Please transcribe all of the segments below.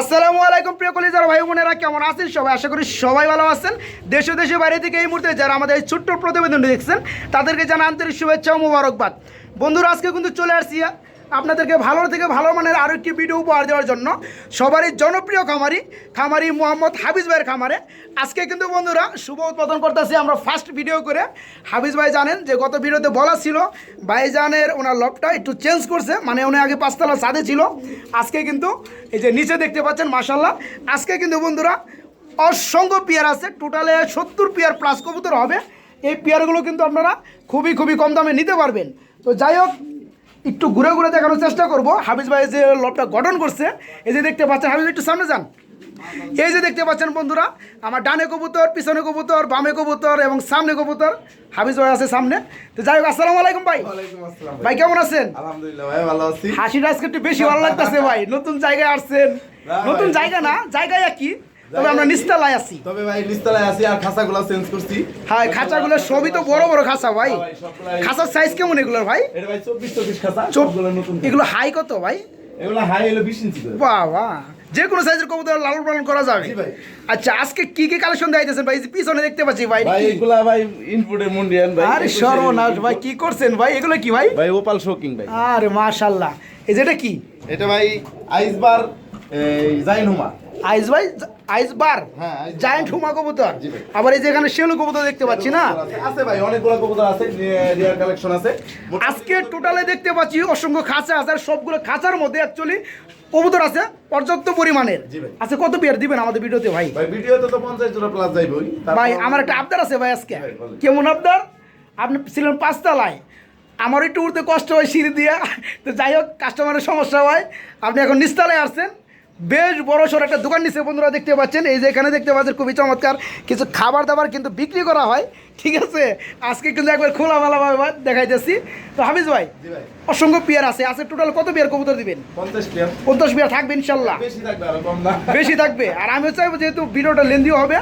আসসালামু আলাইকুম, প্রিয় কলিজার ভাই বোনেরা, কেমন আছেন? সবাই আশা করি সবাই ভালো আছেন। দেশে দেশে বাইরে থেকে এই মুহূর্তে যারা আমাদের এই ছোট্ট প্রতিবেদনটি দেখছেন, তাদেরকে জানা আন্তরিক শুভেচ্ছা ও মুবারকবাদ। বন্ধুরা, আজকে কিন্তু চলে আসছি আপনাদেরকে ভালো থেকে ভালো মানের আরও একটি ভিডিও উপহার দেওয়ার জন্য সবারই জনপ্রিয় খামারি খামারি মোহাম্মদ হাফিজ ভাইয়ের খামারে। আজকে কিন্তু বন্ধুরা শুভ উৎপাদন করতেছি আমরা ফার্স্ট ভিডিও করে। হাফিজ ভাই জানেন যে গত ভিডিওতে বলা ছিল, ভাইজানের ওনার লকটা একটু চেঞ্জ করছে মানে উনি আগে পাঁচতলা সাদে ছিল। আজকে কিন্তু এই যে নিচে দেখতে পাচ্ছেন মাসাল্লাহ আজকে কিন্তু বন্ধুরা অসংখ্য পেয়ার আছে টোটালে সত্তর পেয়ার প্লাস কবুতর হবে। এই পেয়ারগুলো কিন্তু আপনারা খুবই খুবই কম দামে নিতে পারবেন। তো যাই হোক একটু ঘুরে ঘুরে দেখানোর চেষ্টা করব। হাফিজ ভাই যে লবটা গঠন করছে এই যে দেখতে পাচ্ছেন হাফিজ একটু সামনে যান। এই যে দেখতে পাচ্ছেন বন্ধুরা আমার ডানে কবুতর পিছনে কবুতর বামে কবুতর এবং সামনে কবুতর হাফিজ ভাই আছে সামনে। তো যাই হোক আসসালামু আলাইকুম ভাই। ভাই। কেমন আছেন? আলহামদুলিল্লাহ ভাই ভালো আছি। হাসিটা আজকে একটু বেশি ভালো লাগতেছে ভাই। নতুন জায়গায় আসছেন। নতুন জায়গা না জায়গায় কি তবে আমরা নিস্তালায় আছি। তবে ভাই নিস্তালায় আছি আর খাঁচাগুলো চেঞ্জ করছি। হ্যাঁ খাঁচাগুলো সবই তো বড় বড় খাঁচা ভাই। হ্যাঁ খাঁচার সাইজ কেমন এগুলোর ভাই? এটা ভাই চব্বিশ চব্বিশ খাঁচা সবগুলো নতুন এগুলো হাই কত ভাই? এগুলো হাই হলো বিশ ইঞ্চি করে। বাবা যে কোনো সাইজের কবুতর লালন পালন করা যাবে। আচ্ছা আজকে কি কি কালেকশন দিতেছেন ভাই? পিছনে দেখতে পাচ্ছি ভাই। ভাই? এগুলা ভাই ইনপুটের মুন্ডিয়ান ভাই। আরে সর্বনাশ ভাই কি করছেন ভাই? এগুলো কি ভাই? ভাই ওপাল শোকিং ভাই। আরে মাশাল্লাহ এই যেটা কি? এটা ভাই আইসবার এই জাইন হুমা আইস ভাই আইস বার। হ্যাঁ, জায়ান্ট হুমা কবুতর। আবার এই যে এখানে শেলু কবুতর দেখতে পাচ্ছি না? আছে। ভাই অনেকগুলো কবুতর আছে রিয়ার কালেকশন আছে। আজকে টোটালে দেখতে পাচ্ছি অসংখ্য খাঁচা আছে আর সবগুলো খাঁচার মধ্যে অ্যাকচুয়ালি কবুতর আছে পর্যাপ্ত পরিমাণের। আচ্ছা কত পেয়ার দিবেন আমাদের ভিডিওতে ভাই? ভাই ভিডিওতে তো পঞ্চাশ জোড়া প্লাস যাইবই ভাই আমার একটা আবদার আছে ভাই আজকে। কেমন আবদার? আপনি ছিলেন পাঁচতলায়। আমার একটু উঠতে কষ্ট হয় সিঁড়ি দিয়ে। তো যাই হোক কাস্টমারের সমস্যা হয়। আপনি এখন নিচতলায় আসছেন। বেশ বড় সড়ো একটা দোকান নিচে বন্ধুরা দেখতে পাচ্ছেন? এই যে এখানে দেখতে পাচ্ছেন খুবই চমৎকার। কিছু খাবার দাবার কিন্তু বিক্রি করা হয় ঠিক আছে? আজকে কিন্তু একবার খোলামেলাভাবে দেখাইতেছি। তো হাফিজ ভাই অসংখ্য পেয়ার আছে। আছে টোটাল কত পেয়ার কবুতর দিবেন? পঞ্চাশ পেয়ার। থাকবে ইনশাল্লাহ। বেশি থাকবে আরও আমি চাইব যেহেতু ভিডিওটা লেন্দিও হবে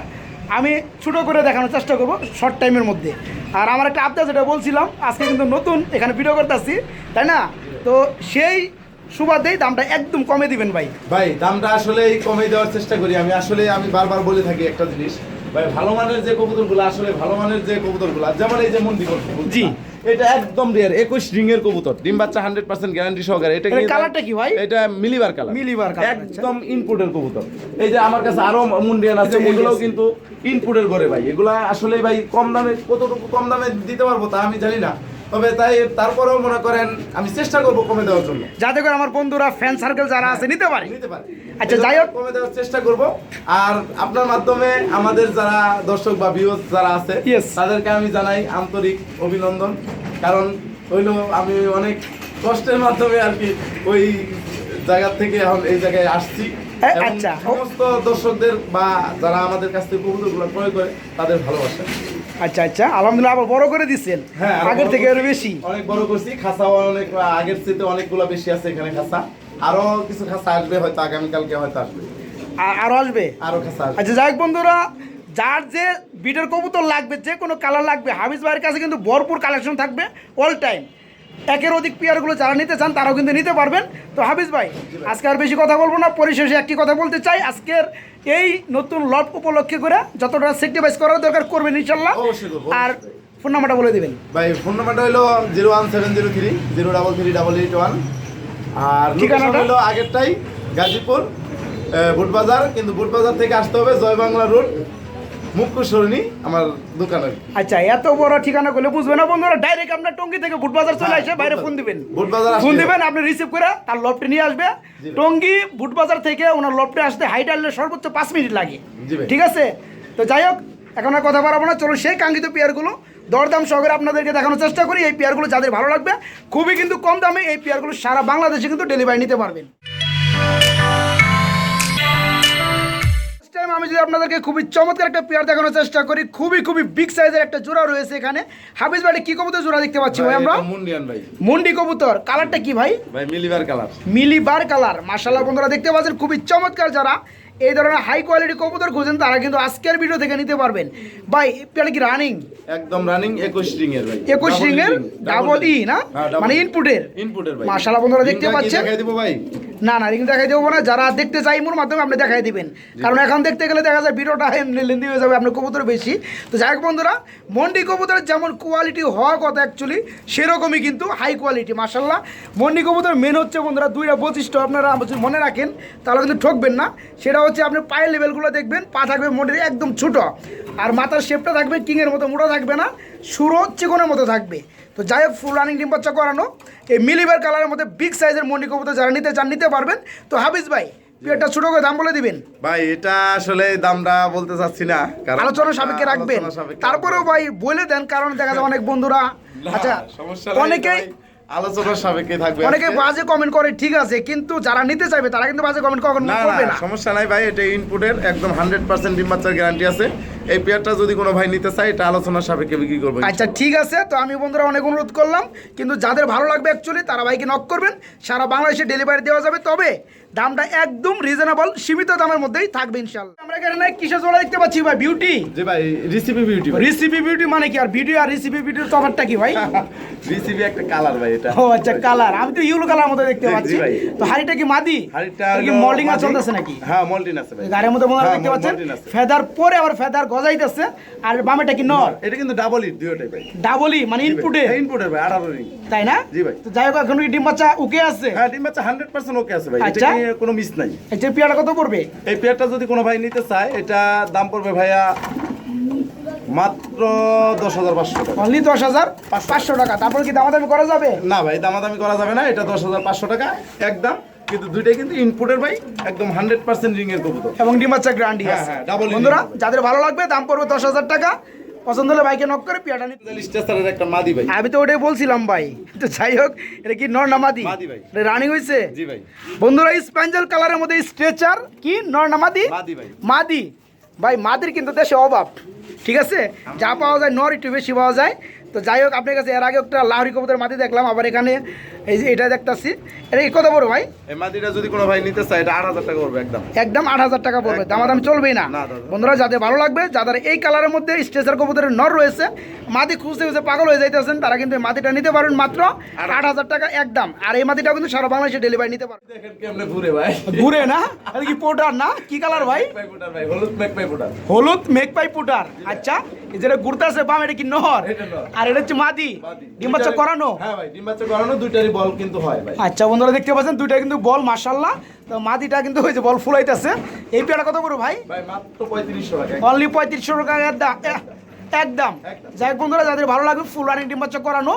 আমি ছোটো করে দেখানোর চেষ্টা করব শর্ট টাইমের মধ্যে। আর আমার একটা আপডেট যেটা বলছিলাম আজকে কিন্তু নতুন এখানে ভিডিও করতেছি তাই না? তো সেই সুবাদেই দামটা একদম কমে দিবেন ভাই। ভাই দামটা আসলে কমে দেওয়ার চেষ্টা করি। আমি আসলে আমি বারবার বলে থাকি একটা জিনিস। ভাই ভালো মানের যে কবুতরগুলো আসলে ভালো মানের যে কবুতরগুলো যেমন এই যে মন্দির জি। এটা একদম রিয়ার একুশ রিং এর কবুতর। ডিম বাচ্চা হান্ড্রেড পার্সেন্ট গ্যারান্টি সহকারে। এটা এর কালারটা কি ভাই? এটা মিলিবার কালার মিলিবার কালার। একদম ইনপুটের কবুতর। এই যে আমার কাছে আরও মুন্ডিয়ান আছে এই যে মুন্ডি এগুলো আছে। কিন্তু ইনপুটের ঘরে ভাই। এগুলা আসলে ভাই কম দামে কতটুকু কম দামে দিতে পারব তা আমি জানি না। তবে তাই তারপরেও মনে করেন আমি চেষ্টা করব কমে দেওয়ার জন্য। যাতে করে আমার বন্ধুরা ফ্যান সার্কেল যারা আছে নিতে পারে। নিতে পারে। আচ্ছা, যাই হোক। কমে দেওয়ার চেষ্টা করব। আর আপনার মাধ্যমে আমাদের যারা দর্শক বা ভিউজ যারা আছে তাদেরকে আমি জানাই আন্তরিক অভিনন্দন। কারণ হইল আমি অনেক কষ্টের মাধ্যমে আর কি ওই জায়গা থেকে এখন এই জায়গায় আসছি। আচ্ছা। সমস্ত দর্শকদের বা যারা আমাদের কাছ থেকে কবুতরগুলো ক্রয় করে তাদের ভালোবাসা। আচ্ছা আচ্ছা আলহামদুলিল্লাহ আবার বড় করে দিচ্ছেন হ্যাঁ আগের থেকে আরও বেশি। অনেক বড় করছি খাসাও অনেক আগের চেয়ে অনেকগুলো বেশি আছে এখানে খাসা। আরও কিছু খাসা আসবে হয়তো আগামীকালকে হয়তো আসবে। আর আসবে? আরও খাসা আচ্ছা যাই বন্ধুরা যার যে বিটের কবুতর লাগবে যে কোনো কালার লাগবে হাফিজ ভাইয়ের কাছে কিন্তু ভরপুর কালেকশন থাকবে অল টাইম একের অধিক পেয়ারগুলো যারা নিতে চান তারাও কিন্তু নিতে পারবেন। তো হাফিজ ভাই। আজকে আর বেশি কথা বলব না পরিশেষে একটি কথা বলতে চাই আজকের এই নতুন লট উপলক্ষে করে যতটা সেক্রিফাইস করার দরকার করবেন ইনশাল্লাহ আর ফোন নাম্বারটা বলে দিবেন। ভাই ফোন নাম্বারটা হলো zero one seven zero three zero double three double eight one আর ঠিকানাটা? ঠিকানাটা হলো আগেরটাই গাজীপুর বুটবাজার। কিন্তু বুটবাজার থেকে আসতে হবে জয় বাংলা রোড মুখ্য সরণি আমার দোকানের আচ্ছা এত বড় ঠিকানা করলে বুঝবে না বন্ধুরা ডাইরেক্ট আপনার টঙ্গি থেকে বুটবাজার চলে হ্যাঁ, আসে বাইরে ফোন দিবেন। ফোন দিবেন আপনি রিসিভ করে তার নিয়ে আসবে। টঙ্গি থেকে ওনার আসতে হাইট আনলে সর্বোচ্চ পাঁচ মিনিট লাগে। ঠিক আছে? তো যাই হোক এখন আর কথা বাড়াবো না চলো সেই কাঙ্ক্ষিত পেয়ারগুলো দরদাম সহকারে আপনাদেরকে দেখানোর চেষ্টা করি। এই পেয়ারগুলো যাদের ভালো লাগবে খুবই কিন্তু কম দামে এই পেয়ারগুলো সারা বাংলাদেশে কিন্তু ডেলিভারি নিতে পারবেন। টাইম আমি যদি আপনাদেরকে খুবই চমৎকার একটা পেয়ার দেখানোর চেষ্টা করি খুবই খুবই বিগ সাইজের একটা জোড়া রয়েছে এখানে। হাফিজ ভাই কি কবুতর জোড়া দেখতে পাচ্ছি ভাই আমরা? মুন্ডিয়ান ভাই। মুন্ডি কবুতর। কালারটা কি ভাই? ভাই মিলিবার কালার মিলিবার কালার মাশাআল্লাহ বন্ধুরা দেখতে পাচ্ছেন খুবই চমৎকার যারা। এই ধরনের হাই কোয়ালিটি কবুতর খুঁজেন তারা কিন্তু আজকের ভিডিও থেকে নিতে পারবেন। ভাই এটা কি রানিং একদম রানিং 21 রিং এর ভাই। একুশ Double রিং এর? ডাবল ই না? হ্যাঁ, মানে। ইনপুটের ইনপুটের ভাই। মাশাআল্লাহ বন্ধুরা দেখতে পাচ্ছেন? দেখাই দিব ভাই? না না রিং দেখাই দেবো না। যারা দেখতে চাই মোর মাধ্যমে আপনি দেখাই দিবেন। কারণ এখন দেখতে গেলে দেখা যায় ভিডিওটা এমনি লেন্দি হয়ে যাবে আপনার কবুতর বেশি। তো যাই হোক বন্ধুরা মন্ডি কবুতরের যেমন কোয়ালিটি হওয়ার কথা অ্যাকচুয়ালি সেরকমই কিন্তু হাই কোয়ালিটি মাসাল্লাহ মন্ডি কবুতর মেন হচ্ছে বন্ধুরা দুইটা বৈশিষ্ট্য আপনারা মনে রাখেন তাহলে কিন্তু ঠকবেন না। সেটা হচ্ছে আপনি পায়ের লেভেলগুলো দেখবেন পা থাকবে মন্ডির একদম ছোট। আর মাথার শেপটা থাকবে কিংয়ের মতো মোটা থাকবে না সুরো চিকনের মতো থাকবে। তো যাই হোক ফুল রানিং ডিম বাচ্চা করানো। এই মিলিবার কালারের মধ্যে বিগ সাইজের মন্ডি কবুতর যারা নিতে চান নিতে পারবেন। তো হাফিজ ভাই একটা ছোট করে দাম বলে দিবেন। ভাই এটা আসলে দামটা বলতে চাচ্ছি না আলোচনা সাপেক্ষে রাখবেন। তারপরেও ভাই বলে দেন কারণ দেখা যায় অনেক বন্ধুরা। আচ্ছা অনেকেই আলোচনার সাপেক্ষে থাকবে অনেকে বাজে কমেন্ট করে ঠিক আছে কিন্তু যারা নিতে চাইবে তারা কিন্তু বাজে কমেন্ট কখনো করবে না। সমস্যা নাই ভাই এটা ইনপুটের একদম হান্ড্রেড পার্সেন্ট ডিম বাচ্চার গ্যারান্টি আছে। এই পেয়ারটা যদি কোনো ভাই নিতে চায় এটা আলোচনার সাপেক্ষে বিক্রি করব আচ্ছা ঠিক আছে তো আমি বন্ধুরা অনেক অনুরোধ করলাম কিন্তু যাদের ভালো লাগবে অ্যাকচুয়ালি তারা ভাইকে নক করবেন সারা বাংলাদেশে ডেলিভারি দেওয়া যাবে। তবে দামটা একদম রিজনেবল সীমিত দামের মধ্যেই থাকবে ইনশাল্লাহ আমরা এখানে কিসের জোড়া দেখতে পাচ্ছি ভাই? বিউটি যে ভাই রিসিপি বিউটি রিসিপি বিউটি মানে কি? আর ভিডিও আর রিসিপি বিউটির তফাৎটা কি ভাই? রিসিপি একটা কালার ভাই এটা। ও আচ্ছা কালার আমি তো ইউলো কালার মতো দেখতে জি, জি পাচ্ছি। তো হাড়িটা কি মাদি? হাড়িটা কি মল্ডিং মাঝি। চলতেছে নাকি? হ্যাঁ মল্টিন আছে ভাই। গাড়ির মধ্যে মনে হ্যাঁ, দেখতে পাচ্ছেন? ফেদার পরে আবার ফেদার গজাইতেছে আর বামেটা কি নর? এটা কিন্তু ডাবল ইট দুটোটাই ভাই। ডাবলই মানে ইনপুটে ইনপুটের ভাই আঠারো রিং তাই না? জি ভাই। তো যাই হোক এখন কি ডিম বাচ্চা উকে আছে? হ্যাঁ ডিম বাচ্চা হান্ড্রেড পার্সেন্ট ওকে আছে ভাই। আচ্ছা। কোনো মিস নাই। আচ্ছা পেয়ারা কত পড়বে? এই পেয়ারটা যদি কোনো ভাই নিতে চায় এটা দাম পড়বে ভাইয়া মাত্র দশ হাজার পাঁচশো টাকা। অনলি দশ হাজার পাঁচশো টাকা। তারপর কি দামাদামি করা যাবে? না ভাই দামাদামি করা যাবে না। এটা দশ হাজার পাঁচশো টাকা একদম কিন্তু দুইটাই কিন্তু ইনপুটের ভাই একদম হান্ড্রেড পার্সেন্ট রিং এর কবুতর। এবং ডিম বাচ্চা গ্যারান্টি হ্যাঁ, আছে। হ্যাঁ, বন্ধুরা যাদের ভালো লাগবে দাম পড়বে দশ হাজার টাকা। পছন্দ হলে ভাইকে নক করে পিয়াটা নিতে একটা মাদি ভাই। আমি তো ওটাই বলছিলাম ভাই। তো যাই হোক এটা কি নর নামাদি মাদি? ভাই। রানিং হয়েছে জি ভাই। বন্ধুরা স্প্যাঞ্জেল কালারের মধ্যে স্ট্রেচার কি? নর নামাদি মাদি ভাই। মাদি। ভাই মাদির কিন্তু দেশে অভাব। ঠিক আছে? যা পাওয়া যায় নর একটু বেশি পাওয়া যায়। তো যাই হোক আপনার কাছে এর আগে একটা লাহরি কবুতর মাটি দেখলাম আবার এখানে এই যে এটা দেখতাছি। এটা কত বড় ভাই? এই মাদিটা যদি কোনো ভাই নিতে চায় এটা আট হাজার টাকা পড়বে একদম। একদম আট হাজার টাকা পড়বে। দামাদাম চলবেই না। বন্ধুরা যাদের ভালো লাগবে যাদের এই কালারের মধ্যে স্টেজার কবুতরের নর রয়েছে মাটি খুঁজতে খুঁজতে পাগল হয়ে যাইতেছেন তারা কিন্তু এই মাদিটা নিতে পারেন মাত্র আট হাজার টাকা একদম। আর এই মাদিটা কিন্তু সারা বাংলাদেশে ডেলিভারি নিতে পারবে। দেখেন কেমনে ঘুরে ভাই। ঘুরে না? এটা কি পোটার না? কি কালার ভাই? পাই পুটার ভাই হলুদ মেক পাই পুটার হলুদ মেঘপাই পুটার আচ্ছা এই যেটা ঘুরতেছে বাম এটা কি নহর নর। আর এটা হচ্ছে মাদি। ডিম বাচ্চা করানো? হ্যাঁ ভাই ডিম বাচ্চা করানো দুইটারই বল কিন্তু হয় ভাই। আচ্ছা বন্ধুরা দেখতে পাচ্ছেন দুইটা কিন্তু বল মার্শাল্লাহ তো মাদিটা কিন্তু হয়েছে বল ফুলাইতেছে। এই পেয়ারা কত বড় ভাই? ভাই মাত্র পঁয়ত্রিশশো টাকা। অনলি পঁয়ত্রিশশো টাকা একদম। যাই বন্ধুরা যাদের ভালো লাগবে ফুল রানিং ডিম বাচ্চা করানো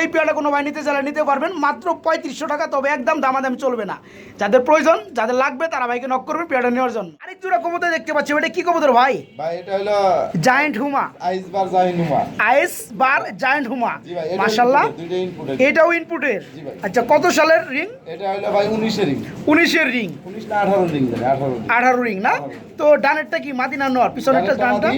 এই পেয়ারটা কোনো ভাই নিতে চাইলে নিতে পারবেন। মাত্র পঁয়ত্রিশশো টাকা তবে একদম দামাদামি চলবে না। যাদের প্রয়োজন যাদের লাগবে তারা ভাইকে নক করবে পেয়ারটা নেওয়ার জন্য। আরেক জোড়া কবুতর দেখতে পাচ্ছি। এটা কি কবুতর ভাই? ভাই এটা হলো জায়েন্ট হুমা আইস বার জায়েন্ট হুমা জি ভাই এটা মাশাল্লাহ input-এর, দুইটা ইনপুটের এটাও ইনপুটের আচ্ছা কত সালের রিং এটা হলো ভাই উনিশের রিং উনিশের রিং উনিশ না আঠারো রিং আঠারো রিং আঠারো রিং না? তো ডানেরটা কি? মাদিনা নর। পিছনেরটা ডানটা?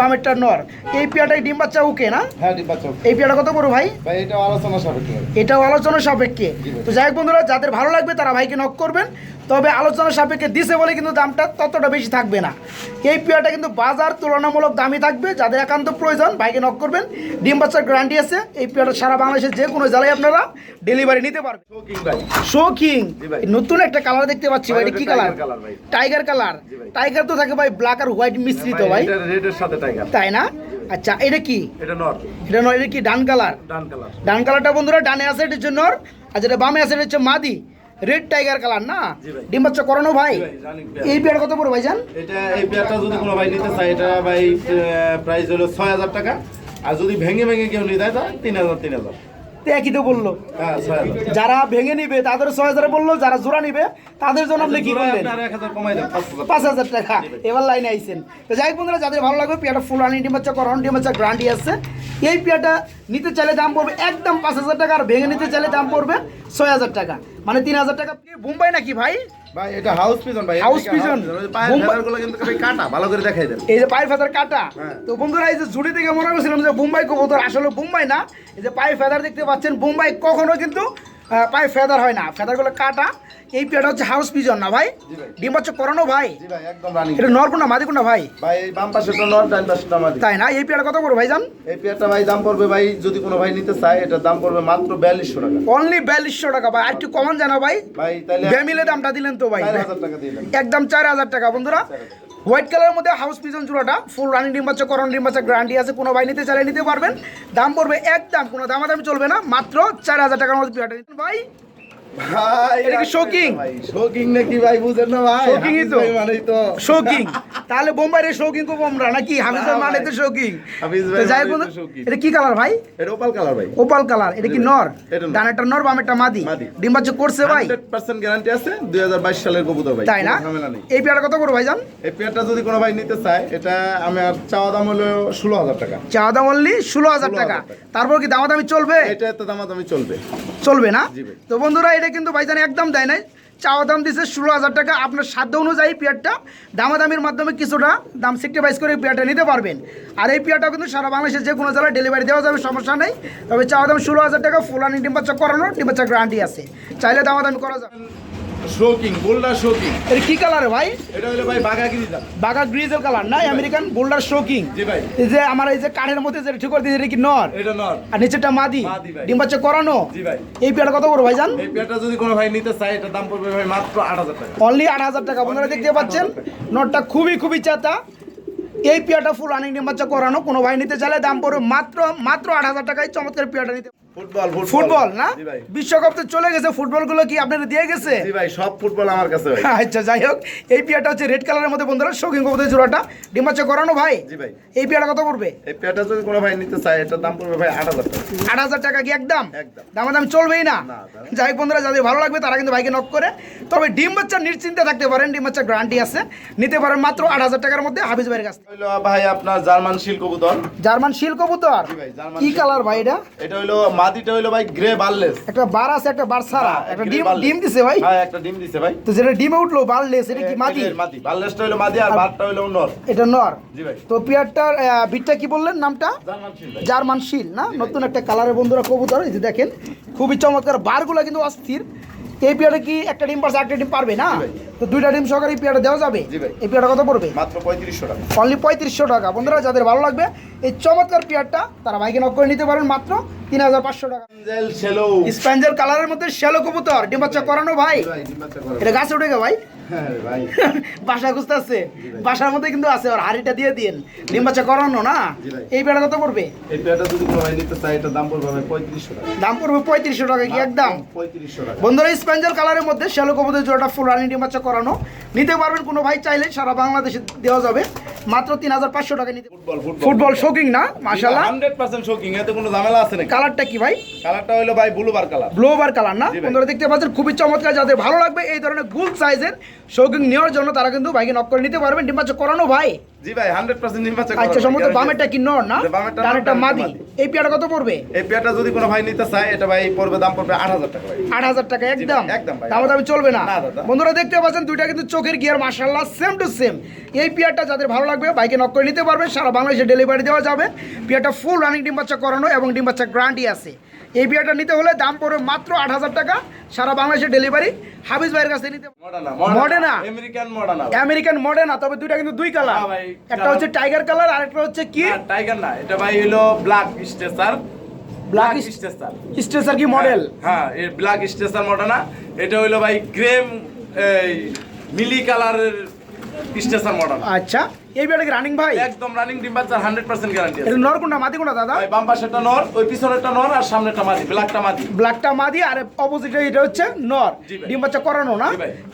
বামেরটা নর। এই পেয়ারটাই ডিম বাচ্চা ওকে না? হ্যাঁ ডিম বাচ্চা এই পেয়ারটা কত বড় ভাই? ভাই এটা আলোচনা সাপেক্ষে। এটাও আলোচনা সাপেক্ষে। তো যাই হোক বন্ধুরা যাদের ভালো লাগবে তারা ভাইকে নক করবেন। তবে আলোচনা সাপেক্ষে দিছে বলে কিন্তু দামটা ততটা বেশি থাকবে না। এই পেয়ারটা কিন্তু বাজার তুলনামূলক দামি থাকবে। যাদের একান্ত প্রয়োজন ভাইকে নক করবেন। ডিম বাচ্চার গ্যারান্টি আছে। এই পেয়ারটা সারা বাংলাদেশের যে কোনো জেলায় আপনারা ডেলিভারি নিতে পারবেন। শোকিং নতুন একটা কালার দেখতে পাচ্ছি ভাই এটা কি কালার। টাইগার কালার টাইগার তো থাকে ভাই ব্ল্যাক আর হোয়াইট মিশ্রিত ভাই রেডের সাথে টাইগার তাই না? আচ্ছা এটা কি? এটা নট এটা নয় এটা কি? ডান কালার ডান কালার ডান কালারটা বন্ধুরা ডানে আছে এটা হচ্ছে নর আর যেটা বামে আছে এটা হচ্ছে মাদি। রেড টাইগার কালার না? ডিম বাচ্চা করানো ভাই। এই পেয়ার কত পড়ো ভাই জান? এটা এই পেয়ারটা যদি কোনো ভাই নিতে চায় এটা ভাই প্রাইস হলো ছয় হাজার টাকা। আর যদি ভেঙে ভেঙে কেউ নিতে চায় তিন হাজার তিন হাজার। একই তো বলল। হ্যাঁ যারা ভেঙে নিবে তাদের ছয় হাজার বলল যারা জোড়া নিবে তাদের জন্য আপনি কি দেন পাঁচ হাজার। টাকা। এবার লাইনে আইছেন। তো যাই বন্ধুরা যাদের ভালো লাগবে পেয়ারটা ফুল রানি ডিমাচ্চা করন ডিমাচ্চা গ্রান্টি আছে। এই পেয়ারটা নিতে চাইলে দাম পড়বে একদম পাঁচ হাজার টাকা আর ভেঙে নিতে চাইলে দাম পড়বে ছয় হাজার টাকা। মানে তিন হাজার টাকা বোম্বাই নাকি ভাই? ভাই এটা হাউস পিজন ভাই House এটা pigeon? house pigeon। ওই যে পায়ের বোম্বাই- কিন্তু ভাই কাটা ভালো করে দেখাই দেন। এই যে পায়ের ফেদার কাটা। হ্যাঁ। তো বন্ধুরা এই যে ঝুড়ি থেকে মনে করছিলাম যে বোম্বাই কবুতর আসলে বোম্বাই না। এই যে পায়ের ফেদার দেখতে পাচ্ছেন বোম্বাই কখনো কিন্তু পায়ে ফেদার হয় না। ফেদারগুলো কাটা। এই পেয়ারটা হচ্ছে হাউস পিজন না ভাই। ডিম বাচ্চা করানো ভাই? এটা নর কোনটা মাদি ভাই? ভাই বাম পাশেটা নর ডান পাশেটা মাদি। তাই না? এই পেয়ারটা কত করে ভাই জান এই পেয়ারটা ভাই দাম পড়বে ভাই যদি কোনো ভাই নিতে চায় এটা দাম পড়বে মাত্র বিয়াল্লিশশো টাকা। অনলি বিয়াল্লিশশো টাকা ভাই। আর একটু কমান জানা ভাই। ভাই তাহলে ফ্যামিলি দামটা দিলেন তো ভাই। টাকা একদম চার হাজার টাকা বন্ধুরা। হোয়াইট কালারের মধ্যে হাউস পিজন জোড়াটা ফুল রানিং ডিম বাচ্চা করন ডিম বাচ্চা গ্যারান্টি আছে কোনো ভাই নিতে চাইলে নিতে পারবেন। দাম পড়বে একদম কোনো দামাদামি চলবে না মাত্র চার হাজার টাকার মধ্যে ভাই ভাই এটা কি শৌকিং? ভাই। শোকিং নাকি ভাই বুঝেন না ভাই। শৌকিংই তো। ভাই তো। শৌকিং তাহলে বোম্বাইয়ের শৌকিং কো বোমরা নাকি হাফিজ ভাই মানে তো শৌকিং হাফিজ তো ভাই যাই মানেই তো বন্ধু শৌকিং। এটা কি কালার ভাই? এটা ওপাল কালার ভাই। ওপাল কালার এটা কি নর? এটা নর। বামেরটা মাদি। মাদি। করছে ভাই। 100% গ্যারান্টি আছে 2022 সালের কবুতর ভাই। তাই না? কোনো এই পেয়ারটা কত করে ভাই এই পেয়ারটা যদি কোনো ভাই নিতে চায় এটা আমার চাওয়া দাম হলো ষোলো হাজার টাকা। চা দাম অনলি ষোলো হাজার 16,000 টাকা। টাকা। তারপর কি দামাদামি চলবে? এটা তো দামাদামি চলবে। চলবে না। তো বন্ধুরা এটা কিন্তু ভাইজান একদম দেয় নাই। চাওয়া দাম দিচ্ছে ষোলো হাজার টাকা। আপনার সাধ্য অনুযায়ী পেয়ারটা দামাদামির মাধ্যমে কিছুটা দাম সিক্রিফাইস করে পেয়ারটা নিতে পারবেন। আর এই পেয়ারটা কিন্তু সারা বাংলাদেশের যে কোনো জেলায় ডেলিভারি দেওয়া যাবে সমস্যা নেই। তবে চাওয়া দাম ষোলো হাজার টাকা ফুলানি ডিম বাচ্চা করানো ডিম্বাচা গ্রান্টি গ্যারান্টি আছে। চাইলে দামাদামি করা যাবে। Shocking boulder shocking. এটা কি কালার ভাই? এটা হলো ভাই বাগাগিরি দাম বাগা গ্রিজের কালার না আমেরিকান বোল্ডার শোকিং? জি ভাই। এই যে আমার এই যে কাঠের মধ্যে যে ঠিক করে দিয়েছে এটা কি নর? এটা নর। আর নিচেরটা মাদি। ডিম বাচ্চা করানো? জি ভাই। এই পেয়ারটা কত করে ভাইজান? এই পেয়ারটা যদি কোনো ভাই নিতে চায় এটা দাম পড়বে ভাই মাত্র আট হাজার টাকা। অনলি আট হাজার টাকা। বন্ধুরা দেখতে পাচ্ছেন? নোটটা খুবই খুবই চাতা। এই পেয়ারটা ফুল রানিং ডিম বাচ্চা করানো কোনো ভাই নিতে চাইলে দাম পড়বে মাত্র মাত্র আট হাজার টাকায় চমৎকার পেয়ারটা নিতে ফুটবল ফুটবল। না? বিশ্বকাপ তো চলে গেছে ফুটবলগুলো কি আপনারা দিয়ে গেছে? জি ভাই সব ফুটবল আমার কাছে ভাই। আচ্ছা যাই হোক এই পেয়ারটা হচ্ছে রেড কালারের মধ্যে বন্ধুরা শৌখিন কবুতর জোড়াটা। করানো ভাই? জি ভাই। এই পেয়ারটা কত পড়বে? এই পেয়ারটা যদি কোনো ভাই নিতে চায় এটার দাম পড়বে ভাই আট হাজার টাকা। আট হাজার টাকা কি একদম। দামা দাম চলবেই না? যাই হোক বন্ধুরা যাদের ভালো লাগবে তারা কিন্তু ভাইকে নক করে। তবে ডিম বাচ্চা নিশ্চিন্তে থাকতে পারেন ডিম বাচ্চা গ্যারান্টি আছে। নিতে পারেন মাত্র আট হাজার টাকার মধ্যে হাফিজ ভাইয়ের কাছ হইল ভাই আপনার জার্মান শিল কবুতর। জার্মান শিল কবুতর? জি ভাই, জার্মান কি কালার ভাই এটা? এটা হইল মাদিটা হইল ভাই গ্রে বার্লেস। একটা বার আছে একটা বার ছাড়া। একটা ডিম ডিম দিছে ভাই। হ্যাঁ একটা ডিম দিছে ভাই। তো যেটা ডিমে উঠল বারলেস এটা কি মাদি? মাদি। বার্লেসটা মাদি আর বারটা নর। এটা নর। জি ভাই। তো পিয়ারটার বিটটা কি বললেন নামটা? জার্মান শিল না? নতুন একটা কালারের বন্ধুরা কবুতর এই যে দেখেন খুবই চমৎকার। বারগুলো কিন্তু অস্থির। এই পেয়ারে কি একটা ডিম পারছে একটা ডিম পারবে না? তো দুইটা ডিম সহকারে এই পেয়ারটা দেওয়া যাবে। এই পেয়ারটা কত পড়বে? মাত্র পঁয়ত্রিশশো টাকা। অনলি পঁয়ত্রিশশো টাকা। বন্ধুরা যাদের ভালো লাগবে এই চমৎকার পেয়ারটা তারা বাইকে নক করে নিতে পারেন মাত্র তিন হাজার পাঁচশো টাকা। স্প্যাঞ্জেল কালারের মধ্যে শ্যালো কবুতর। ডিম বাচ্চা করানো ভাই। এটা গাছে উঠে গে ভাই। হ্যাঁ বাসা খুঁজতে আছে বাসার মধ্যে কিন্তু আছে আর হাড়িটা দিয়ে দিন ডিম বাচ্চা করানো না? এই পেয়ারটা কত পড়বে? এই পেয়ারটা যদি ভাই নিতে চায় এটার দাম পড়বে পঁয়ত্রিশশো টাকা। দাম পড়বে পঁয়ত্রিশশো টাকা কি একদম? পঁয়ত্রিশশো টাকা। বন্ধুরা স্প্যাঞ্জেল কালারের মধ্যে শ্যালো কবুতর জোড়াটা ফুল রানি ডিম বাচ্চা করানো। নিতে পারবেন কোনো ভাই চাইলে সারা বাংলাদেশে দেওয়া যাবে। মাত্র তিন হাজার পাঁচশো টাকা নিতে ফুটবল শোকিং না? মাশাল্লাহ হান্ড্রেড পার্সেন্ট শোকিং এতে কোনো ঝামেলা আছে না কালারটা কি ভাই? কালারটা হলো ভাই blue bar colour blue bar colour না? বন্ধুরা দেখতে পাচ্ছেন খুবই চমৎকার যাতে ভালো লাগবে এই ধরনের গুল সাইজের শৌকিং নেওয়ার জন্য তারা কিন্তু ভাইকে নক করে নিতে পারবেন। ডিম্পাচ করানো ভাই। জি ভাই হান্ড্রেড পার্সেন্ট নির্বাচন আচ্ছা সম্ভবত বামেরটা কি নর না? ডানেরটা মাদি। এই পেয়ারটা কত পড়বে? এই পেয়ারটা যদি কোনো ভাই নিতে চায় এটা ভাই পড়বে দাম পড়বে আট হাজার টাকা ভাই। আট হাজার টাকা একদম। একদম ভাই। দামা চলবে না। বন্ধুরা দেখতে পাচ্ছেন দুইটা কিন্তু চোখের গিয়ার মার্শাল্লাহ সেম টু সেম এই পিয়ারটা যাদের ভালো লাগবে বাইকে নক করে নিতে পারবেন সারা বাংলাদেশে ডেলিভারি দেওয়া যাবে। পিয়ারটা ফুল রানিং ডিম বাচ্চা করানো এবং ডিম বাচ্চা গ্যারান্টি আছে। এই পিয়ারটা নিতে হলে দাম পড়বে মাত্র আট হাজার টাকা সারা বাংলাদেশে ডেলিভারি হাবিজ ভাইয়ের কাছে নিতে Modena? American Modena American modern তবে দুইটা কিন্তু দুই কালার ভাই, একটা হচ্ছে টাইগার কালার আর একটা হচ্ছে কি? টাইগার না এটা ভাই হলো ব্ল্যাক স্টেসার ব্ল্যাক স্টেসার স্টেসার কি মডেল হ্যাঁ এই ব্ল্যাক স্টেসার মডার্না এটা হইল ভাই গ্রেম এই মিলি কালারের স্টেসার মডার্না আচ্ছা এই পিয়ারটা রানিং ভাই? একদম রানিং ডিম বাচ্চার হান্ড্রেড পার্সেন্ট গ্যারান্টি আছে। এটা নর কোনটা মাদি কোনটা দাদা? ভাই বাম পাশেরটা নর ওই পিছনেরটা নর আর সামনেরটা মাদি ব্ল্যাকটা মাদি। ব্ল্যাকটা মাদি আর অপোজিটে এটা হচ্ছে নর। ডিম বাচ্চা করানো না?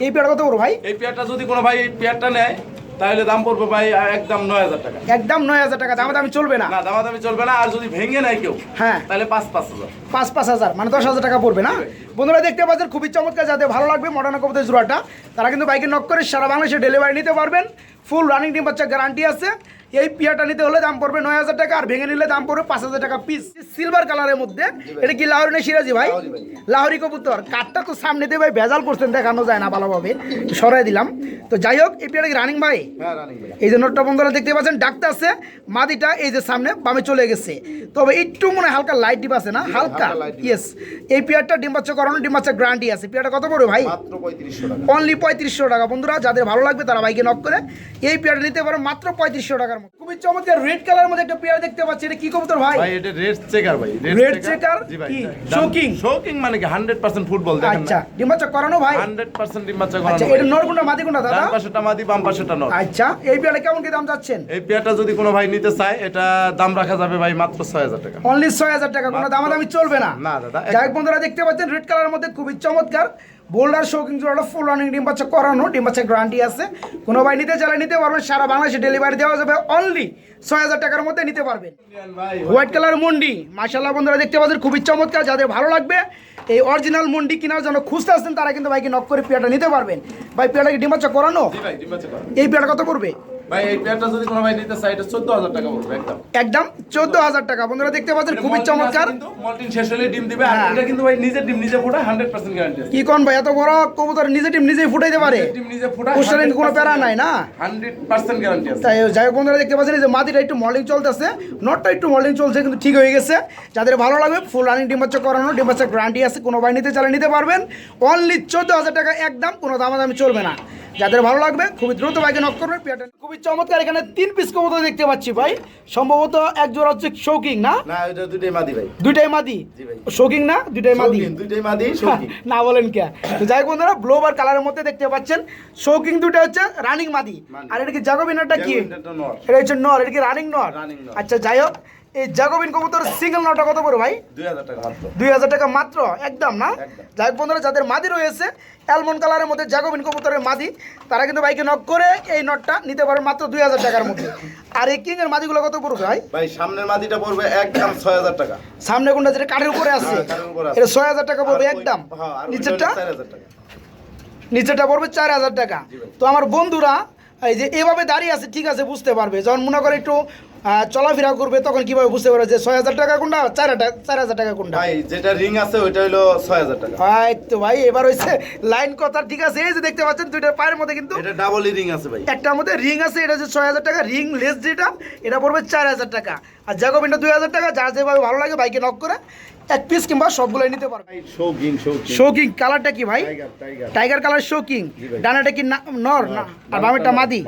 এই পেয়ার কত বড় ভাই? এই পেয়ারটা যদি কোনো ভাই এই পেয়ারটা নেয় তাহলে দাম পড়বে ভাই একদম নয় হাজার টাকা। একদম নয় হাজার টাকা দামাদামি চলবে না। না দামাদামি চলবে না আর যদি ভেঙে নেয় কেউ হ্যাঁ। তাহলে পাঁচ পাঁচ হাজার। পাঁচ পাঁচ হাজার মানে দশ হাজার টাকা পড়বে না? বন্ধুরা দেখতে পাচ্ছেন খুবই চমৎকার যাতে ভালো লাগবে মডার্ন কবুতর জোড়াটা তারা কিন্তু বাইকে নক করে সারা বাংলাদেশে ডেলিভারি নিতে পারবেন। ফুল রানিং ডিম বাচ্চা গ্যারান্টি আছে। এই পিয়াটা নিতে হলে দাম পড়বে নয় হাজার টাকা আর ভেঙে নিলে দাম পড়বে পাঁচ হাজার টাকা পিস সিলভার কালারের মধ্যে এটা কি লাহরি না সিরাজি ভাই? লাহরি কবুতর। কাঠটা তো সামনে দিয়ে ভাই ভেজাল করছেন দেখানো যায় না ভালোভাবে। সরাই দিলাম। তো যাই হোক এই পিয়াটা কি রানিং ভাই? হ্যাঁ ভাই। এই যে নোটটা বন্ধুরা দেখতে পাচ্ছেন ডাকতে আছে। মাদিটা এই যে সামনে বামে চলে গেছে। তবে একটু মনে হয় হালকা লাইট ডিপ আছে না? হালকা? ইয়েস এই পেয়ারটা ডিম বাচ্চা করানো ডিম বাচ্চা গ্যারান্টি আছে। পেয়ারটা কত পড়বে ভাই? অনলি পঁয়ত্রিশশো টাকা। বন্ধুরা যাদের ভালো লাগবে তারা ভাইকে নক করে এই পেয়ারটা নিতে পারো মাত্র পঁয়ত্রিশশো টাকার মতো। খুবই চমৎকার রেড কালার মধ্যে একটা পেয়ার দেখতে পাচ্ছি। এটা কি কবুতর ভাই? ভাই এটা রেড চেকার ভাই Red checker? কি? Showking? শোকিং মানে কি? 100% ফুটবল দেখেন আচ্ছা ডিম বাচ্চা করানো ভাই? 100% ডিম বাচ্চা আচ্ছা করানো এটা মাদি কোনটা দাদা? ডান পাশেটা মাদি বাম পাশেটা নর। আচ্ছা এই পেয়ারটা কেমন কি দাম যাচ্ছেন? এই পেয়ারটা যদি কোনো ভাই নিতে চায় এটা দাম রাখা যাবে ভাই মাত্র 6000 টাকা। অনলি ছয় হাজার টাকা কোনো দামাদামি চলবে না। না দাদা, যাই বন্ধুরা দেখতে পাচ্ছেন রেড কালারের মধ্যে খুবই চমৎকার। বোল্ডার শৌকিং জোড়াটা ফুল রানিং ডিম বাচ্চা করানো ডিম বাচ্চা গ্যারান্টি আছে। কোনো ভাই নিতে চাইলে নিতে পারবেন সারা বাংলাদেশে ডেলিভারি দেওয়া যাবে অনলি ছয় হাজার টাকার মধ্যে নিতে পারবেন। হোয়াইট কালার মুন্ডি মার্শাল্লাহ বন্ধুরা দেখতে পাচ্ছেন খুবই চমৎকার যাদের ভালো লাগবে এই অরিজিনাল মন্ডি কেনার জন্য খুঁজতে আসছেন তারা কিন্তু ভাইকে নক করে পেয়াটা নিতে পারবেন। ভাই পেয়াটাকে কি ডিম বাচ্চা করানো। এই পেয়াটা কত পড়বে? ভাই এই পেয়ারটা যদি কোনো ভাই নিতে চায় এটা 14000 টাকা পড়বে একদম। একদম চোদ্দ হাজার টাকা। বন্ধুরা দেখতে পাচ্ছেন খুবই চমৎকার। মল্টিন শেষ হলে ডিম দিবে আর হ্যাঁ। এটা কিন্তু ভাই নিজের ডিম নিজে ফোটা 100% গ্যারান্টি কি কোন ভাই এত বড় কবুতর নিজে টিম নিজেই ফুটাইতে পারে? ডিম নিজে ফোটা পোস্টারিং কোনো প্যারা নাই না? 100% গ্যারান্টি আছে। তাই যাই হোক বন্ধুরা দেখতে পাচ্ছেন এই যে মাটিটা একটু চলতেছে। নটটা একটু চলছে কিন্তু ঠিক হয়ে গেছে। যাদের ভালো লাগবে ফুল রানিং ডিম বাচ্চা করানো ডিম বাচ্চা গ্যারান্টি আছে কোনো ভাই নিতে চাইলে নিতে পারবেন। অনলি চোদ্দ হাজার টাকা একদম কোনো দামাদামি চলবে না। যাদের ভালো লাগবে খুবই দ্রুত বাইকে নক করবে পেয়াটা খুবই চমৎকার এখানে তিন পিস কবুতর দেখতে পাচ্ছি ভাই। সম্ভবত এক জোড়া হচ্ছে শৌকিং না? না এটা দুটোই মাদি ভাই। দুইটাই মাদি? জি ভাই। শৌকিং না? দুইটাই মাদি? দুইটাই মাদি শৌখিন না বলেন কে। তো যাই হোক বন্ধুরা ব্লোবার কালারের মধ্যে দেখতে পাচ্ছেন। শৌকিং দুইটা হচ্ছে রানিং মাদি। আর এটা কি জাগোবিনারটা কি? এটা নর। এটা হচ্ছে নর এটা কি রানিং নর। আচ্ছা যাই হোক এই জাগোবিন কবুতর সিঙ্গেল নটা কত পড়ে ভাই? 2000 টাকা মাত্র। দুই হাজার টাকা মাত্র? একদম না? যাই বন্ধুরা যাদের মাদি রয়েছে অ্যালমন্ড কালারের মধ্যে জাগোবিন কবুতরের মাদি তারা কিন্তু বাইকে নক করে এই নটটা নিতে পারে মাত্র দুই হাজার টাকার মধ্যে। আর এই কিং এর মাদিগুলো কত পড়বে ভাই? ভাই সামনের মাদিটা পড়বে একদম 6000 টাকা। সামনে কোনটা যেটা কাঠের উপরে আছে? হ্যাঁ, আছে। এটা ছয় হাজার টাকা পড়বে একদম। হ্যাঁ, নিচেরটা? হলো 4000 টাকা। নিচেটা পড়বে চার হাজার টাকা। তো আমার বন্ধুরা এই যে এভাবে দাঁড়িয়ে আছে ঠিক আছে বুঝতে পারবে। যখন মনে করে একটু চলাফেরা করবে তখন কীভাবে বুঝতে পারবে যে ছয় হাজার টাকা কোনটা? চার হাজার চার হাজার টাকা কোনটা? ভাই যেটা রিং আছে ওইটা হলো 6000 টাকা। ভাই তো ভাই এবার হয়েছে লাইন কথা ঠিক আছে? এই যে দেখতে পাচ্ছেন দুইটার পায়ের মধ্যে কিন্তু এটা ডাবল রিং আছে ভাই। একটার মধ্যে রিং আছে এটা যে ছয় হাজার টাকা রিং লেস যেটা এটা পড়বে চার হাজার টাকা। আর জাগোবিনটা দুই হাজার টাকা যার যেভাবে ভালো লাগে বাইকে নক করে এক পিস কিংবা সবগুলোই নিতে পারবে। শৌকিং কালারটা কি ভাই? টাইগার কালার শোকিং ডানাটা কি নর? না। আর বামেরটা মাদি।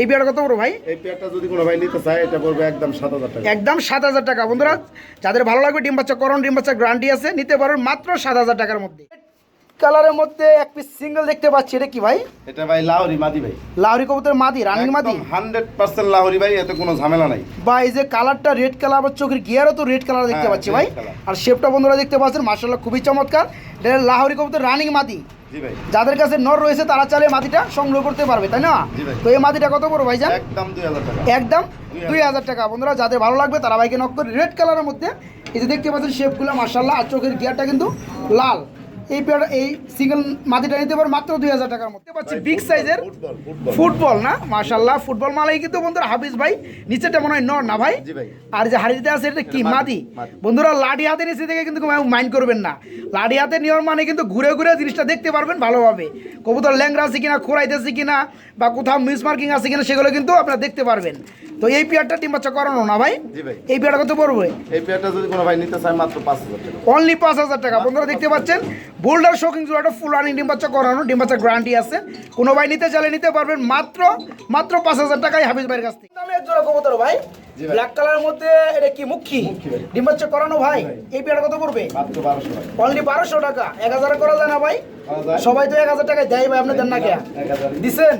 এই পেয়ারটা কত বড় ভাই? এই পেয়ারটা যদি কোনো ভাই নিতে চায় এটা পড়বে একদম 7000 টাকা। একদম সাত হাজার টাকা। বন্ধুরা যাদের ভালো লাগবে ডিম বাচ্চা করণ ডিম বাচ্চা গ্যারান্টি আছে নিতে পারবেন মাত্র সাত হাজার টাকার মধ্যে। কালারের মধ্যে এক পিস সিঙ্গেল দেখতে পাচ্ছি। এটা কি ভাই? এটা ভাই লাহোরি মাদি ভাই। লাহরি কবুতর মাদি রানিং মাদি? হান্ড্রেড পার্সেন্ট লাহোরি ভাই এতে কোনো ঝামেলা নাই। বা এই যে কালারটা রেড কালার আবার চোখের গিয়ারও তো রেড কালার দেখতে হ্যাঁ, পাচ্ছি ভাই। আর শেপটা বন্ধুরা দেখতে পাচ্ছেন মার্শাল্লাহ খুবই চমৎকার। এটা লাহরি কবুতর রানিং মাদি। যাদের কাছে নর রয়েছে তারা চাইলে মাটিটা সংগ্রহ করতে পারবে তাই না? তো এই মাটিটা কত বড় ভাই যান একদম 2000 টাকা। একদম দুই হাজার। টাকা। বন্ধুরা যাদের ভালো লাগবে তারা বাইকে নক করে রেড কালারের মধ্যে এই যে দেখতে পাচ্ছেন শেপগুলো মার্শাল্লাহ আর চোখের গিয়ারটা কিন্তু লাল। এই পেয়ার এই সিঙ্গেল মাদিটা নিতে পারে মাত্র দুই হাজার টাকার মধ্যে। পাচ্ছি বিগ সাইজের ফুটবল না? মার্শাল্লাহ ফুটবল মালাই কিন্তু বন্ধুরা হাফিজ ভাই নিচেটা মনে হয় নর না ভাই? আর যে হাড়িতে আছে এটা কি? মাদি। বন্ধুরা লাডি হাতে নিচে থেকে কিন্তু মাইন্ড করবেন না। লাডি হাতে নেওয়ার মানে কিন্তু ঘুরে ঘুরে জিনিসটা দেখতে পারবেন ভালোভাবে। কবুতর ল্যাংরা আছে কিনা খোরাইতেছে কিনা বা কোথাও মিস মার্কিং আছে কিনা সেগুলো কিন্তু আপনারা দেখতে পারবেন। তো এই পেয়ারটা টিম বাচ্চা করানো না ভাই। এই পেয়ারটা কত পড়বে? এই পেয়ারটা যদি কোনো ভাই নিতে চায় মাত্র 5000 টাকা। অনলি পাঁচ হাজার টাকা। বন্ধুরা দেখতে পাচ্ছেন? বোল্ডার শোকিং একটা ফুল রানিং ডিম বাচ্চা করানো ডিম বাচ্চা গ্যারান্টি আছে। কোনো ভাই নিতে চাইলে নিতে পারবেন মাত্র মাত্র পাঁচ হাজার টাকায় হাফিজ ভাইয়ের কাছ থেকে। দামে জোড়া কবুতর ভাই। ভাই। ব্ল্যাক কালার মধ্যে এটা কি মুখী? ডিম বাচ্চা করানো ভাই? এই পেয়ার কত পড়বে? মাত্র 1200 টাকা। অনলি বারোশো টাকা। এক হাজার করা যায় না ভাই? সবাই তো এক হাজার টাকায় দেয় ভাই আপনি দেন না কে 1000 দিছেন?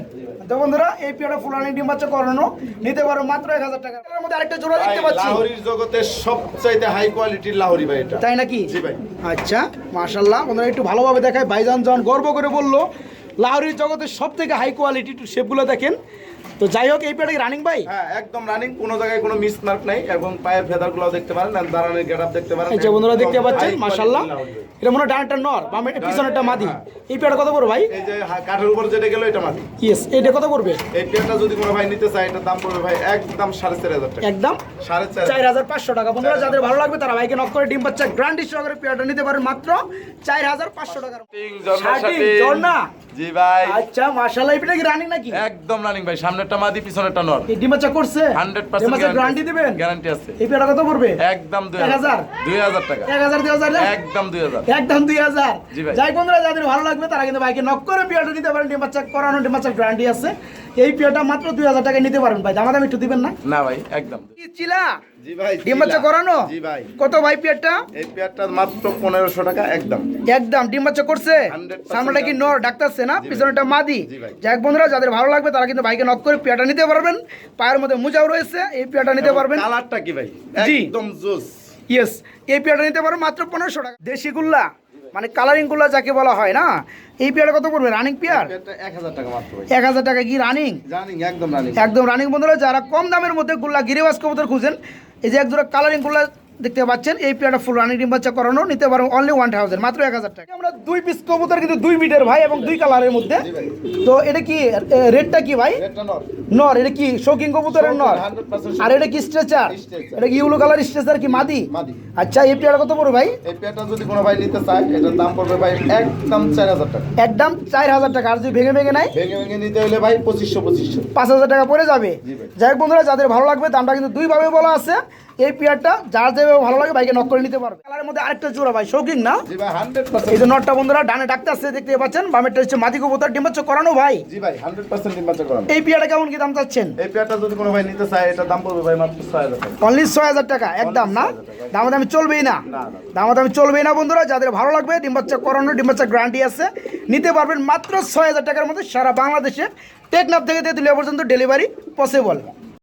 তো বন্ধুরা এই ফুল রানিং ডিম বাচ্চা করানো নিতে পারো মাত্র এক হাজার টাকা। এর মধ্যে আরেকটা জোড়া দেখতে পাচ্ছি। লাহোরির জগতে সবচাইতে হাই কোয়ালিটির লাহোরি ভাই এটা। তাই নাকি? জি ভাই। আচ্ছা মাশাআল্লাহ। বন্ধুরা একটু ভালোভাবে দেখায়। ভাইজান যখন গর্ব করে বলল লাহোরির জগতের সব থেকে হাই কোয়ালিটি একটু শেপগুলো দেখেন। তো যাই হোক এই পেয়ারটা রানিং ভাই? হ্যাঁ একদম রানিং কোনো জায়গায় কোনো মিস মার্ক নাই এবং পায়ের ফেদারগুলো দেখতে পারেন আর দাঁড়ানোর গেট দেখতে পারেন। এই যে বন্ধুরা দেখতে পাচ্ছেন মাশাল্লাহ এটা মনে হয় ডানটা নর বা পিছনেরটা মাদি। এই পেয়ারটা কত পড়বে ভাই? এই যে কাঠের উপর যেটা গেল এটা মাটি ইয়েস এটা কত পড়বে? এই পেয়ারটা যদি কোনো ভাই নিতে চায় এটার দাম পড়বে ভাই একদম সাড়ে চার হাজার টাকা। একদম? সাড়ে চার চার হাজার পাঁচশো টাকা। বন্ধুরা যাদের ভালো লাগবে তারা ভাইকে নক করে ডিম বাচ্চা গ্রান্ডি সহকারে পেয়ারটা নিতে পারেন মাত্র চার হাজার পাঁচশো টাকার ষাটি, ঝর্ণা? জি ভাই। আচ্ছা মাশাল্লাহ এই পেয়ারটা কি রানিং নাকি? একদম রানিং ভাই সামনেরটা মাদি পিছনেরটা নর। এই ডিম বাচ্চা করছে? হান্ড্রেড ডিম বাচ্চা গ্যারান্টি দিবেন? গ্যারান্টি আছে। এই কত পড়বে? একদম দুই এক হাজার? দুই হাজার টাকা। এক হাজার দুই হাজার একদম দুই হাজার। একদম দুই হাজার। জি ভাই। যাই বন্ধুরা যাদের ভালো লাগবে তারা কিন্তু ভাইকে নক করে নিতে পারেন। ডিম বাচ্চা করানো ডিম বাচ্চার গ্যারান্টি আছে। এই পিয়ারটা মাত্র দুই হাজার টাকায় নিতে পারেন ভাই। দামাদাম একটু দিবেন না? না ভাই একদম। কি চিলা? জি ভাই ডিম বাচ্চা করানো? জি ভাই। কত ভাই এই মাত্র পনেরোশো টাকা একদম। একদম ডিম বাচ্চা করছে? সামনেটা কি নর ডাক্তারছে না। পিছনেটা মাদি? জি ভাই। যাই বন্ধুরা যাদের ভালো লাগবে তারা কিন্তু ভাইকে নক করে পিয়াটা নিতে পারবেন। পায়ের মধ্যে মোজাও রয়েছে এই পিয়াটা নিতে পারবেন। কালারটা কি ভাই। একদম জোস। ইয়েস এই পেয়ারটা নিতে পারো মাত্র পনেরোশো টাকা। দেশি গুল্লা মানে কালারিং গুল্লা যাকে বলা হয় না? এই পেয়ারটা কত পড়বে? Running pair? এক হাজার টাকা মাত্র ভাই। এক হাজার টাকা কি রানিং জানি একদম রানিং একদম রানিং বন্ধুরা যারা কম দামের মধ্যে গুল্লা গিরিবাস কবুতর খুঁজেন এই যে এক জোড়া কালারিং গুল্লা দেখতে পাচ্ছেন এই পেয়ারটা ফুল রানিং ডিম বাচ্চা করানো নিতে পারো অনলি ওয়ান থাউজেন্ড মাত্র এক হাজার টাকা। আমরা দুই পিস কবুতর কিন্তু দুই মিটার ভাই এবং দুই কালারের মধ্যে। তো এটা কি রেটটা কি ভাই? নর। নর এটা কি শৌকিং কবুতরের নর? আর এটা কি স্ট্রেচার। এটা কি ইউলো কালার স্ট্রেচার কি মাদি। আচ্ছা এই পেয়ারটা কত পড়বে ভাই? এই পেয়ারটা যদি কোনো ভাই নিতে চায় এটার দাম পড়বে ভাই একদম চার হাজার টাকা। একদম চার হাজার টাকা আর যদি ভেঙে ভেঙে নেয় ভেঙে ভেঙে নিতে হলে ভাই পঁচিশশো পঁচিশশো। পাঁচ হাজার টাকা পড়ে যাবে। যাই হোক বন্ধুরা যাদের ভালো লাগবে দামটা কিন্তু দুইভাবে বলা আছে। এই পেয়ারটা যার যেভাবে ভালো লাগে ভাইকে নক করে নিতে পারবে। কালারের মধ্যে আরেকটা জোড়া ভাই শৌখিন না? এই যে নটটা বন্ধুরা ডানে ডাকতে আসছে দেখতে পাচ্ছেন? বামেরটা হচ্ছে মাদি কবুতর ডিম করানো ভাই? জি ভাই হান্ড্রেড পার্সেন্ট নির্বাচন করানো। এই পেয়ারটা কেমন কি দাম চাচ্ছেন? এই পেয়ারটা যদি কোনো ভাই নিতে চায় এটার দাম পড়বে ভাই মাত্র ছয় হাজার টাকা। অনলি ছয় হাজার টাকা একদম না? 6,000 দামি চলবেই না। না, দামি চলবেই না বন্ধুরা যাদের ভালো লাগবে ডিম বাচ্চা করানো ডিমবাচ্চা গ্যারান্টি আছে। নিতে পারবেন মাত্র ছয় হাজার টাকার মধ্যে সারা বাংলাদেশে টেকনাফ থেকে তেঁতুলিয়া পর্যন্ত ডেলিভারি পসিবল